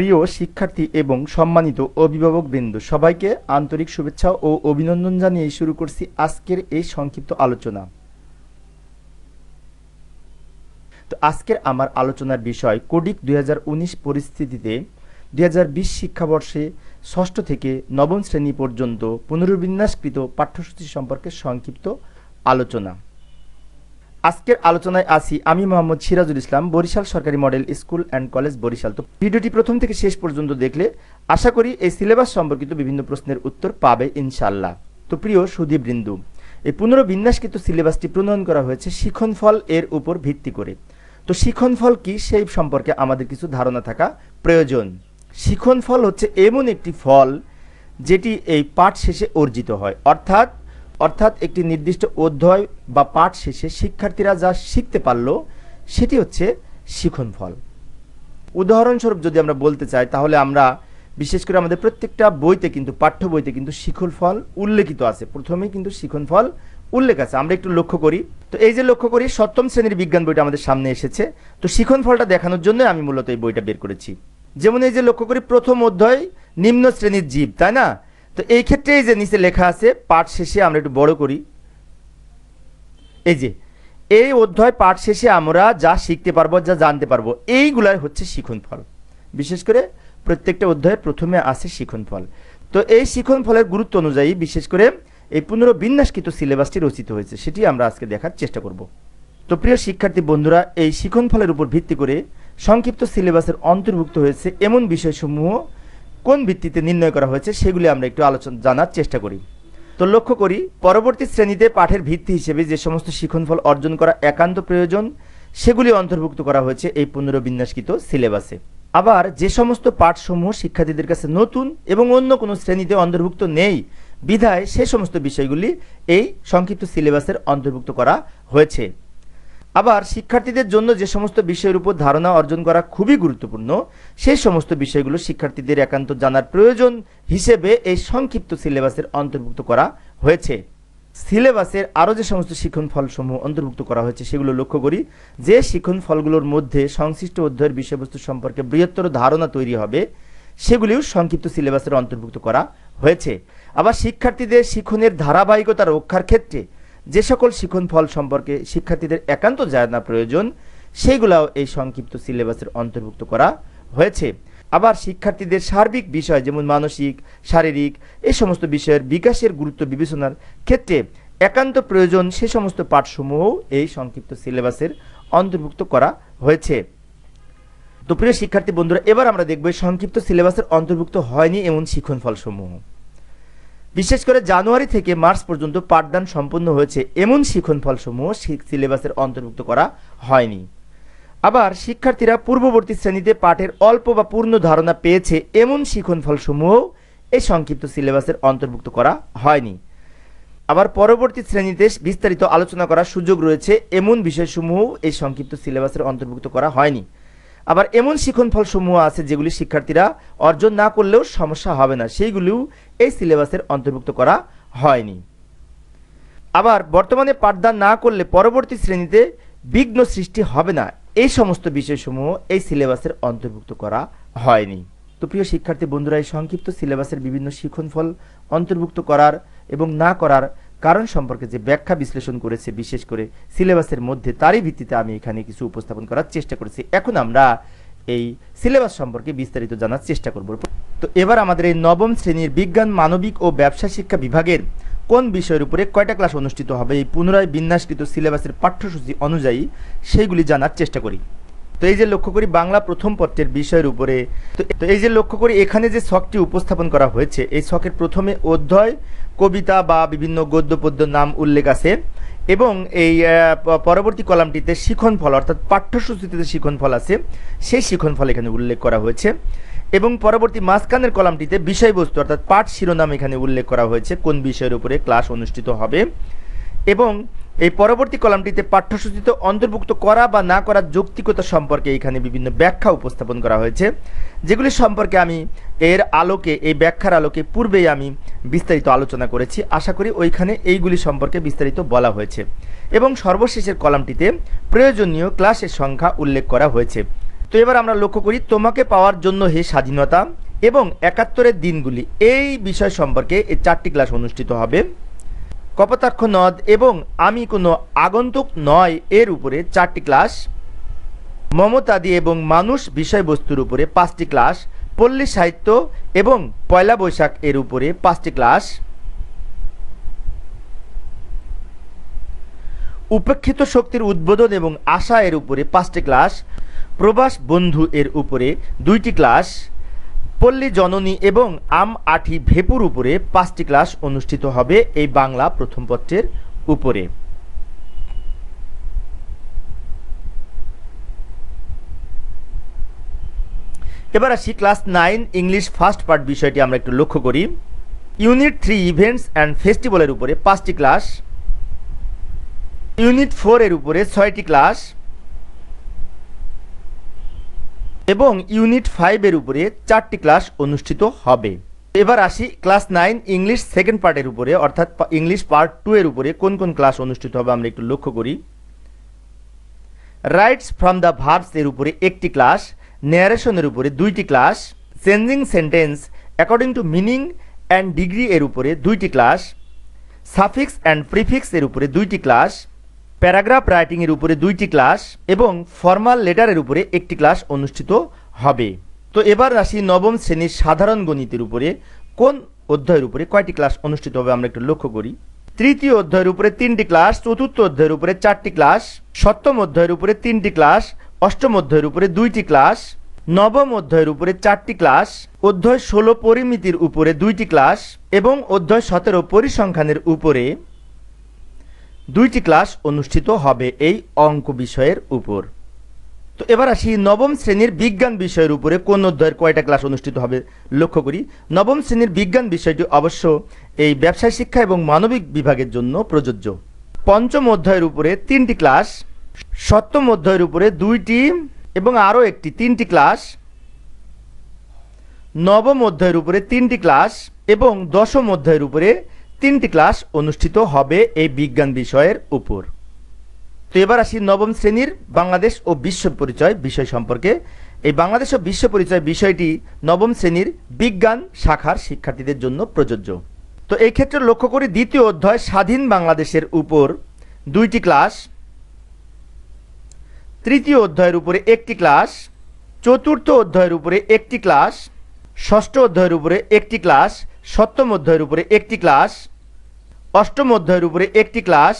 প্রিয় শিক্ষার্থী এবং সম্মানিত অভিভাবকবৃন্দ সবাইকে আন্তরিক শুভেচ্ছা ও অভিনন্দন জানিয়ে শুরু করছি আজকের এই সংক্ষিপ্ত আলোচনা। তো আজকের আমার আলোচনার বিষয় কোডিক দুই হাজার উনিশ পরিস্থিতিতে দুই হাজার বিশ শিক্ষাবর্ষে ষষ্ঠ থেকে নবম শ্রেণি পর্যন্ত পুনর্বিন্যাসকৃত পাঠ্যসূচি সম্পর্কে সংক্ষিপ্ত আলোচনা। আজকের আলোচনায় আসি আমি মোহাম্মদ সিরাজুল ইসলাম, বরিশাল সরকারি model school and college Barishal. তো ভিডিওটি প্রথম থেকে শেষ পর্যন্ত দেখলে আশা করি এই সিলেবাস সম্পর্কিত বিভিন্ন প্রশ্নের উত্তর পাবে ইনশাল্লাহ তো প্রিয় সুদীপ সুদীপবৃন্দু, এই পুনর্বিন্যাসকৃত সিলেবাসটি প্রণয়ন করা হয়েছে শিখনফল এর উপর ভিত্তি করে। তো শিখনফল কি সেই সম্পর্কে আমাদের কিছু ধারণা থাকা প্রয়োজন। শিখনফল হচ্ছে এমন একটি ফল যেটি এই পাঠ শেষে অর্জিত হয়। অর্থাৎ অর্থাৎ একটি নির্দিষ্ট অধ্যায় বা পাঠ শেষে শিক্ষার্থীরা যা শিখতে পারল, সেটি হচ্ছে শিখনফল উদাহরণস্বরূপ যদি আমরা বলতে চাই, তাহলে আমরা বিশেষ করে আমাদের প্রত্যেকটা বইতে কিন্তু, পাঠ্য বইতে কিন্তু শিখন ফল উল্লেখিত আছে। প্রথমেই কিন্তু শিখন ফল উল্লেখ আছে। আমরা একটু লক্ষ্য করি। তো এই যে লক্ষ্য করি, সপ্তম শ্রেণির বিজ্ঞান বইটা আমাদের সামনে এসেছে। তো শিখন ফলটা দেখানোর জন্য আমি মূলত এই বইটা বের করেছি। যেমন এই যে লক্ষ্য করি, প্রথম অধ্যায় নিম্ন শ্রেণির জীব, তাই না? তো এই ক্ষেত্রে এই যে নিচে লেখা আছে, পাঠ শেষে আমরা একটু বড় করি। এই যে, এই অধ্যায় পাঠ শেষে আমরা যা শিখতে পারব, যা জানতে পারব, এইগুলাই হচ্ছে শিখন ফল। বিশেষ করে প্রত্যেকটা অধ্যায়ের প্রথমে আসে শিখন ফল। তো এই শিখন ফলের গুরুত্ব অনুযায়ী, বিশেষ করে এই পুনর্বিন্যাসকৃত সিলেবাসটি রচিত হয়েছে, সেটি আমরা আজকে দেখার চেষ্টা করব। তো প্রিয় শিক্ষার্থী বন্ধুরা, এই শিখন ফলের উপর ভিত্তি করে সংক্ষিপ্ত সিলেবাসের অন্তর্ভুক্ত হয়েছে এমন বিষয়সমূহ কোন ভিত্তিতে নির্ণয় করা হয়েছে সেগুলি আমরা একটু আলোচনা, জানার চেষ্টা করি। তো লক্ষ্য করি, পরবর্তী শ্রেণীতে পাঠের ভিত্তি হিসেবে যে সমস্ত শিখনফল অর্জন করা একান্ত প্রয়োজন, সেগুলি অন্তর্ভুক্ত করা হয়েছে এই পুনর্বিন্যাসকৃত সিলেবাসে। আবার যে সমস্ত পাঠসমূহ শিক্ষার্থীদের কাছে নতুন এবং অন্য কোনো শ্রেণীতে অন্তর্ভুক্ত নেই, বিধায় সে সমস্ত বিষয়গুলি এই সংক্ষিপ্ত সিলেবাসের অন্তর্ভুক্ত করা হয়েছে। আবার শিক্ষার্থীদের জন্য যে সমস্ত বিষয়ের উপর ধারণা অর্জন করা খুবই গুরুত্বপূর্ণ, সেই সমস্ত বিষয়গুলো শিক্ষার্থীদের একান্ত জানার প্রয়োজন হিসেবে এই সংক্ষিপ্ত সিলেবাসের অন্তর্ভুক্ত করা হয়েছে। সিলেবাসের আরও যে সমস্ত শিক্ষণ ফলসমূহ অন্তর্ভুক্ত করা হয়েছে, সেগুলো লক্ষ্য করি। যে শিক্ষণ ফলগুলোর মধ্যে সংশ্লিষ্ট অধ্যায়ের বিষয়বস্তু সম্পর্কে বৃহত্তর ধারণা তৈরি হবে, সেগুলিও সংক্ষিপ্ত সিলেবাসের অন্তর্ভুক্ত করা হয়েছে। আবার শিক্ষার্থীদের শিক্ষণের ধারাবাহিকতা রক্ষার ক্ষেত্রে যে সকল শিখন ফল সম্পর্কে শিক্ষার্থীদের একান্ত জানা প্রয়োজন, সেইগুলাও এই সংক্ষিপ্ত সিলেবাসের অন্তর্ভুক্ত করা হয়েছে। আবার শিক্ষার্থীদের সার্বিক বিষয় যেমন মানসিক, শারীরিক এই সমস্ত বিষয়ের বিকাশের গুরুত্ব বিবেচনার ক্ষেত্রে একান্ত প্রয়োজন সে সমস্ত পাঠসমূহ এই সংক্ষিপ্ত সিলেবাসের অন্তর্ভুক্ত করা হয়েছে। তো প্রিয় শিক্ষার্থী বন্ধুরা, এবার আমরা দেখব সংক্ষিপ্ত সিলেবাসের অন্তর্ভুক্ত হয়নি এমন শিক্ষণ ফলসমূহ। বিশেষ করে জানুয়ারি থেকে মার্চ পর্যন্ত পাঠদান সম্পন্ন হয়েছে। এমন শিখন ফলসমূহ সিলেবাসের অন্তর্ভুক্ত করা হয়নি। আবার শিক্ষার্থীরা পূর্ববর্তী শ্রেণীতে পাঠের অল্প বা পূর্ণ ধারণা পেয়েছে। এমন শিখন ফলসমূহ এই সংক্ষিপ্ত সিলেবাসের অন্তর্ভুক্ত করা হয়নি। আবার পরবর্তী শ্রেণীতে বিস্তারিত আলোচনা করার সুযোগ রয়েছে। এমন বিষয়সমূহ এই সংক্ষিপ্ত সিলেবাসের অন্তর্ভুক্ত করা হয়নি। আবার এমন শিক্ষণফল সমূহ আছে যেগুলি শিক্ষার্থীরা অর্জন না করলেও সমস্যা হবে না। সেইগুলিও এই সিলেবাসের অন্তর্ভুক্ত করা হয়নি। আবার বর্তমানে পাঠদান না করলে পরবর্তী শ্রেণীতে বিঘ্ন সৃষ্টি হবে না। এই সমস্ত বিষয়সমূহ এই সিলেবাসের অন্তর্ভুক্ত করা হয়নি। তো প্রিয় শিক্ষার্থী বন্ধুরা, এই সংক্ষিপ্ত সিলেবাসের বিভিন্ন শিক্ষণফল অন্তর্ভুক্ত করার এবং না করার কারণ সম্পর্কে যে ব্যাখ্যা বিশ্লেষণ করেছে, বিশেষ করে সিলেবাসের মধ্যে, তারই ভিত্তিতে আমি এখানে কিছু উপস্থাপন করার চেষ্টা করেছি। এখন আমরা এই সিলেবাস সম্পর্কে বিস্তারিত জানার চেষ্টা করব। তো এবার আমাদের এই নবম শ্রেণির বিজ্ঞান, মানবিক ও ব্যবসা শিক্ষা বিভাগের কোন বিষয়ের উপরে কয়টা ক্লাস অনুষ্ঠিত হবে, এই পুনরায় বিন্যাসকৃত সিলেবাসের পাঠ্যসূচি অনুযায়ী সেইগুলি জানার চেষ্টা করি। তো এই যে লক্ষ্য করি বাংলা প্রথম পত্রের বিষয়ের উপরে, তো এই যে লক্ষ্য করি এখানে যে শখটি উপস্থাপন করা হয়েছে, এই শখের প্রথমে অধ্যয়, কবিতা বা বিভিন্ন গদ্য পদ্য নাম উল্লেখ আছে এবং এই পরবর্তী কলামটিতে শিখন ফল, অর্থাৎ পাঠ্যসূচিতে শিখন ফল আছে, সেই শিখন ফল এখানে উল্লেখ করা হয়েছে এবং পরবর্তী মাঝখানের কলামটিতে বিষয়বস্তু, অর্থাৎ পাঠ শিরোনাম এখানে উল্লেখ করা হয়েছে, কোন বিষয়ের উপরে ক্লাস অনুষ্ঠিত হবে এবং এই পরবর্তী কলামটিতে পাঠ্যসূচিতে অন্তর্ভুক্ত করা বা না করার যৌক্তিকতা সম্পর্কে এখানে বিভিন্ন ব্যাখ্যা উপস্থাপন করা হয়েছে, যেগুলি সম্পর্কে আমি এর আলোকে, এই ব্যাখ্যার আলোকে পূর্বেই আমি বিস্তারিত আলোচনা করেছি। আশা করি ওইখানে এইগুলি সম্পর্কে বিস্তারিত বলা হয়েছে। এবং সর্বশেষের কলামটিতে প্রয়োজনীয় ক্লাসের সংখ্যা উল্লেখ করা হয়েছে। তো এবার আমরা লক্ষ্য করি, তোমাকে পাওয়ার জন্য হে স্বাধীনতা এবং একাত্তরের দিনগুলি, এই বিষয় সম্পর্কে এই চারটি ক্লাস অনুষ্ঠিত হবে। কপোতাক্ষ নদ এবং আমি কোনো আগন্তুক নয় এর উপরে চারটি ক্লাস, মমতাদি এবং মানুষ বিষয়বস্তুর উপরে পাঁচটি ক্লাস, পল্লী সাহিত্য এবং পয়লা বৈশাখ এর উপরে পাঁচটি ক্লাস। উপেক্ষিত শক্তির উদ্বোধন এবং আশা এর উপরে পাঁচটি ক্লাস, প্রবাস বন্ধু এর উপরে দুইটি ক্লাস। পল্লী জননী এবং আম আঠি ভেপুর উপরে পাঁচটি ক্লাস অনুষ্ঠিত হবে এই বাংলা প্রথম পত্রের উপরে। এবার আসি class nine, English first part বিষয়টি আমরা একটু লক্ষ্য করি। ইউনিট থ্রি ইভেন্টস অ্যান্ড ফেস্টিভ্যালের উপরে পাঁচটি ক্লাস। ইউনিট ফোর এর উপরে ছয়টি ক্লাস। এবং ইউনিট ফাইভের উপরে চারটি ক্লাস অনুষ্ঠিত হবে। এবার আসি ক্লাস নাইন ইংলিশ সেকেন্ড পার্টের উপরে, অর্থাৎ ইংলিশ পার্ট টু এর উপরে কোন কোন ক্লাস অনুষ্ঠিত হবে আমরা একটু লক্ষ্য করি। রাইটস ফ্রম দ্য ভার্বস এর উপরে একটি ক্লাস ন্যারেশনের উপরে দুইটি class changing sentence according to meaning and degree এর উপরে দুইটি ক্লাস সাফিক্স অ্যান্ড প্রিফিক্স এর উপরে দুইটি ক্লাস প্যারাগ্রাফ রাইটিং এর উপরে দুইটি ক্লাস এবং ফর্মাল লেটারের উপরে একটি ক্লাস অনুষ্ঠিত হবে। তো এবার আসি নবম শ্রেণির সাধারণ গণিতের উপরে। কোন অধ্যায়ের উপরে কয়টি ক্লাস অনুষ্ঠিত হবে আমরা একটু লক্ষ্য করি। তৃতীয় অধ্যায়ের উপরে তিনটি ক্লাস, চতুর্থ অধ্যায়ের উপরে চারটি ক্লাস, সপ্তম অধ্যায়ের উপরে তিনটি ক্লাস, অষ্টম অধ্যায়ের উপরে দুইটি ক্লাস, নবম অধ্যায়ের উপরে চারটি ক্লাস, অধ্যায় ষোলো পরিমিতির উপরে দুইটি ক্লাস এবং অধ্যায় সতেরো পরিসংখ্যানের উপরে দুইটি ক্লাস অনুষ্ঠিত হবে এই অঙ্ক বিষয়ের উপর। তো এবার আসি নবম শ্রেণির বিজ্ঞান বিষয়ের উপরে। কোন অধ্যায়ের কয়টা ক্লাস অনুষ্ঠিত হবে লক্ষ্য করি। নবম শ্রেণির বিজ্ঞান বিষয়টি অবশ্য এই ব্যবসায় শিক্ষা এবং মানবিক বিভাগের জন্য প্রযোজ্য। পঞ্চম অধ্যায়ের উপরে তিনটি ক্লাস, সপ্তম অধ্যায়ের উপরে দুইটি এবং আরও একটি, তিনটি ক্লাস, নবম অধ্যায়ের উপরে তিনটি ক্লাস এবং দশম অধ্যায়ের উপরে তিনটি ক্লাস অনুষ্ঠিত হবে এই বিজ্ঞান বিষয়ের উপর। তো এবার আসি নবম শ্রেণির বাংলাদেশ ও বিশ্ব পরিচয় বিষয় সম্পর্কে। এই বাংলাদেশ ও বিশ্ব পরিচয় বিষয়টি নবম শ্রেণির বিজ্ঞান শাখার শিক্ষার্থীদের জন্য প্রযোজ্য। তো এই ক্ষেত্রে লক্ষ্য করি দ্বিতীয় অধ্যায় স্বাধীন বাংলাদেশের উপর দুইটি ক্লাস, তৃতীয় অধ্যায়ের উপরে একটি ক্লাস, চতুর্থ অধ্যায়ের উপরে একটি ক্লাস, ষষ্ঠ অধ্যায়ের উপরে একটি ক্লাস সপ্তম অধ্যায়ের উপরে একটি ক্লাস, অষ্টম অধ্যায়ের উপরে একটি ক্লাস,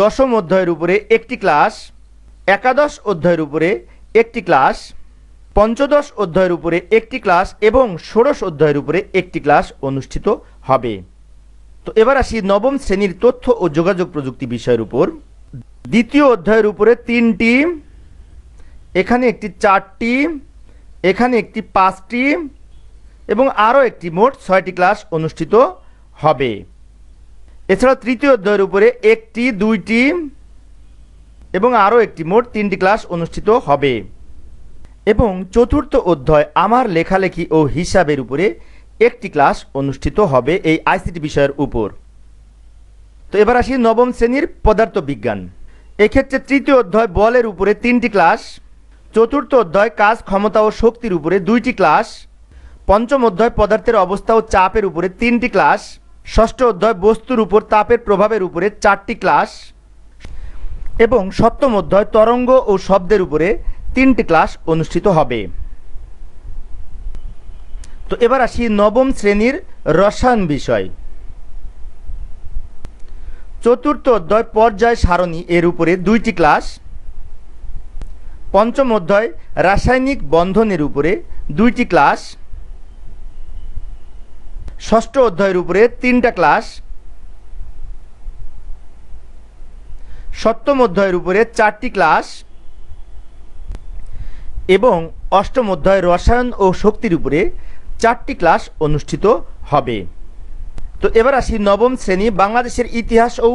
দশম অধ্যায়ের উপরে একটি ক্লাস, একাদশ অধ্যায়ের উপরে একটি ক্লাস, পঞ্চদশ অধ্যায়ের উপরে একটি ক্লাস এবং ষোড়শ অধ্যায়ের উপরে একটি ক্লাস অনুষ্ঠিত হবে। তো এবার আসি নবম শ্রেণির তথ্য ও যোগাযোগ প্রযুক্তি বিষয়ের উপর। দ্বিতীয় অধ্যায়ের উপরে তিনটি, এখানে একটি চারটি, এখানে একটি পাঁচটি এবং আরও একটি মোট ছয়টি ক্লাস অনুষ্ঠিত হবে। এছাড়াও তৃতীয় অধ্যায়ের উপরে একটি, দুইটি এবং আরও একটি মোট তিনটি ক্লাস অনুষ্ঠিত হবে। এবং চতুর্থ অধ্যায় আমার লেখালেখি ও হিসাবের উপরে একটি ক্লাস অনুষ্ঠিত হবে এই আইসিটি বিষয়ের উপর। তো এবার আসি নবম শ্রেণির পদার্থবিজ্ঞান। এক্ষেত্রে তৃতীয় অধ্যায় বলের উপরে তিনটি ক্লাস, চতুর্থ অধ্যায় কাজ ক্ষমতা ও শক্তির উপরে দুইটি ক্লাস পঞ্চম অধ্যায় পদার্থের অবস্থা ও চাপের উপরে তিনটি ক্লাস, ষষ্ঠ অধ্যায় বস্তুর উপর তাপের প্রভাবের উপরে চারটি ক্লাস এবং সপ্তম অধ্যায় তরঙ্গ ও শব্দের উপরে তিনটি ক্লাস অনুষ্ঠিত হবে। তো এবার আসি নবম শ্রেণির রসায়ন বিষয়। চতুর্থ অধ্যায় পর্যায় সারণী এর উপরে দুইটি ক্লাস, পঞ্চম অধ্যায় রাসায়নিক বন্ধনের উপরে দুইটি ক্লাস ষষ্ঠ অধ্যায়ের উপরে তিনটা ক্লাস। সপ্তম অধ্যায়ের উপরে চারটি ক্লাস এবং অষ্টম অধ্যায় রসায়ন ও শক্তির উপরে চারটি ক্লাস অনুষ্ঠিত হবে। তো এবার আসি নবম শ্রেণি বাংলাদেশের ইতিহাস ও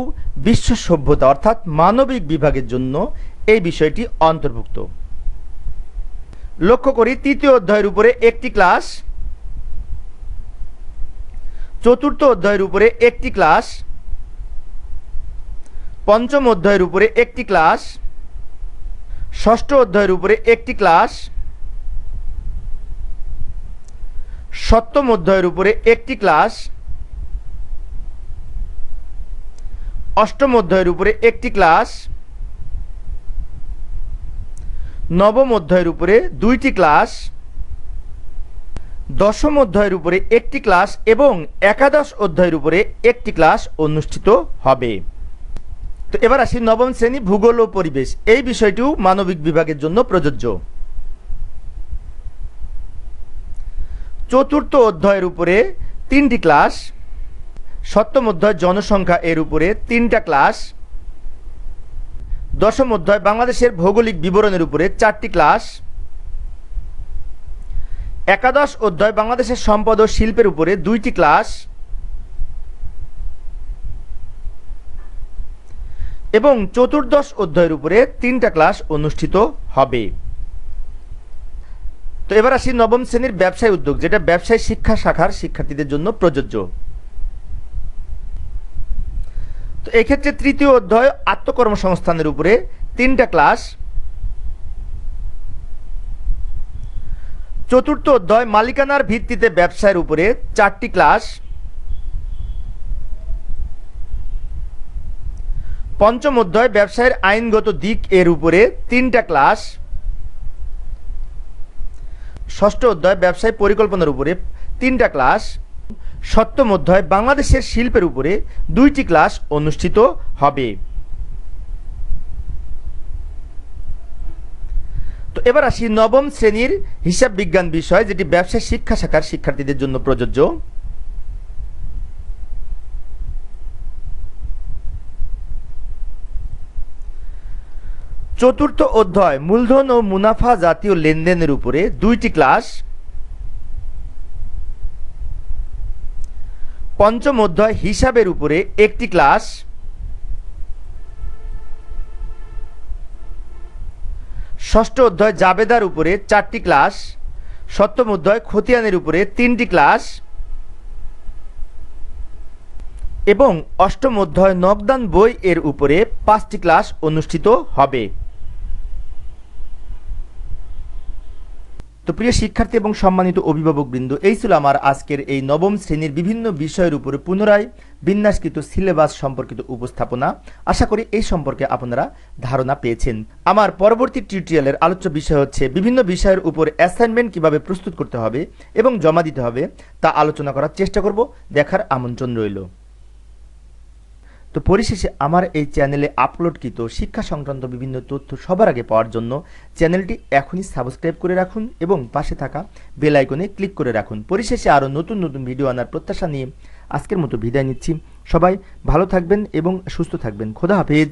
বিশ্ব সভ্যতা অর্থাৎ মানবিক বিভাগের জন্য এই বিষয়টি অন্তর্ভুক্ত। লক্ষ্য করি তৃতীয় অধ্যায়ের উপরে একটি ক্লাস চতুর্থ অধ্যায়ের উপরে একটি ক্লাস, পঞ্চম অধ্যায়ের উপরে একটি ক্লাস, ষষ্ঠ অধ্যায়ের উপরে একটি ক্লাস, সপ্তম অধ্যায়ের উপরে একটি ক্লাস, অষ্টম অধ্যায়ের উপরে একটি ক্লাস, নবম অধ্যায়ের উপরে দুইটি ক্লাস দশম অধ্যায়ের উপরে একটি ক্লাস এবং একাদশ অধ্যায়ের উপরে একটি ক্লাস অনুষ্ঠিত হবে। তো এবার আসি নবম শ্রেণি ভূগোল ও পরিবেশ। এই বিষয়টিও মানবিক বিভাগের জন্য প্রযোজ্য। চতুর্থ অধ্যায়ের উপরে তিনটি ক্লাস, সপ্তম অধ্যায় জনসংখ্যা এর উপরে তিনটা ক্লাস, দশম অধ্যায় বাংলাদেশের ভৌগোলিক বিবরণের উপরে চারটি ক্লাস একাদশ অধ্যায় বাংলাদেশের সম্পদ ও শিল্পের উপরে দুইটি ক্লাস। এবং চতুর্দশ অধ্যায়ের উপরে তিনটা ক্লাস অনুষ্ঠিত হবে। তো এবার আসি নবম শ্রেণির ব্যবসায় উদ্যোগ, যেটা ব্যবসায় শিক্ষা শাখার শিক্ষার্থীদের জন্য প্রযোজ্য। তো এক্ষেত্রে তৃতীয় অধ্যায় আত্মকর্মসংস্থানের উপরে তিনটা ক্লাস চতুর্থ অধ্যায় মালিকানার ভিত্তিতে ব্যবসায়ের উপরে চারটি ক্লাস। পঞ্চম অধ্যায় ব্যবসায়ের আইনগত দিক এর উপরে তিনটা ক্লাস। ষষ্ঠ অধ্যায় ব্যবসায় পরিকল্পনার উপরে তিনটা ক্লাস। সপ্তম অধ্যায় বাংলাদেশের শিল্পের উপরে দুইটি ক্লাস অনুষ্ঠিত হবে। তো এবার আসি নবম শ্রেণির হিসাব বিজ্ঞান বিষয়, যেটি ব্যবসা শিক্ষা শাখার শিক্ষার্থীদের জন্য প্রযোজ্য। চতুর্থ অধ্যায়, মূলধন ও মুনাফা জাতীয় লেনদেনের উপরে দুইটি ক্লাস। পঞ্চম অধ্যায়, হিসাবের উপরে একটি ক্লাস। ষষ্ঠ অধ্যায় জাবেদার উপরে চারটি ক্লাস, সপ্তম অধ্যায় খতিয়ানের উপরে তিনটি ক্লাস, এবং অষ্টম অধ্যায় নবদান বই এর উপরে পাঁচটি ক্লাস অনুষ্ঠিত হবে। তো প্রিয় শিক্ষার্থী এবং সম্মানিত অভিভাবকবৃন্দ এই ছিল আমার আজকের এই নবম শ্রেণির বিভিন্ন বিষয়ের উপরে পুনরায় বিন্যাসকৃত সিলেবাস সম্পর্কিত উপস্থাপনা। আশা করি এই সম্পর্কে আপনারা ধারণা পেয়েছেন। আমার পরবর্তী টিউটোরিয়ালের আলোচ্য বিষয় হচ্ছে বিভিন্ন বিষয়ের উপর অ্যাসাইনমেন্ট কীভাবে প্রস্তুত করতে হবে এবং জমা দিতে হবে তা আলোচনা করার চেষ্টা করব। দেখার আমন্ত্রণ রইল। তো পরিশেষে আমার এই চ্যানেলে আপলোডকৃত শিক্ষা সংক্রান্ত বিভিন্ন তথ্য সবার আগে পাওয়ার জন্য চ্যানেলটি এখনই সাবস্ক্রাইব করে রাখুন এবং পাশে থাকা বেল আইকনে ক্লিক করে রাখুন। পরিশেষে আরও নতুন নতুন ভিডিও আনার প্রত্যাশা নিয়ে আজকের মতো বিদায় নিচ্ছি। সবাই ভালো থাকবেন এবং সুস্থ থাকবেন। খোদা হাফেজ।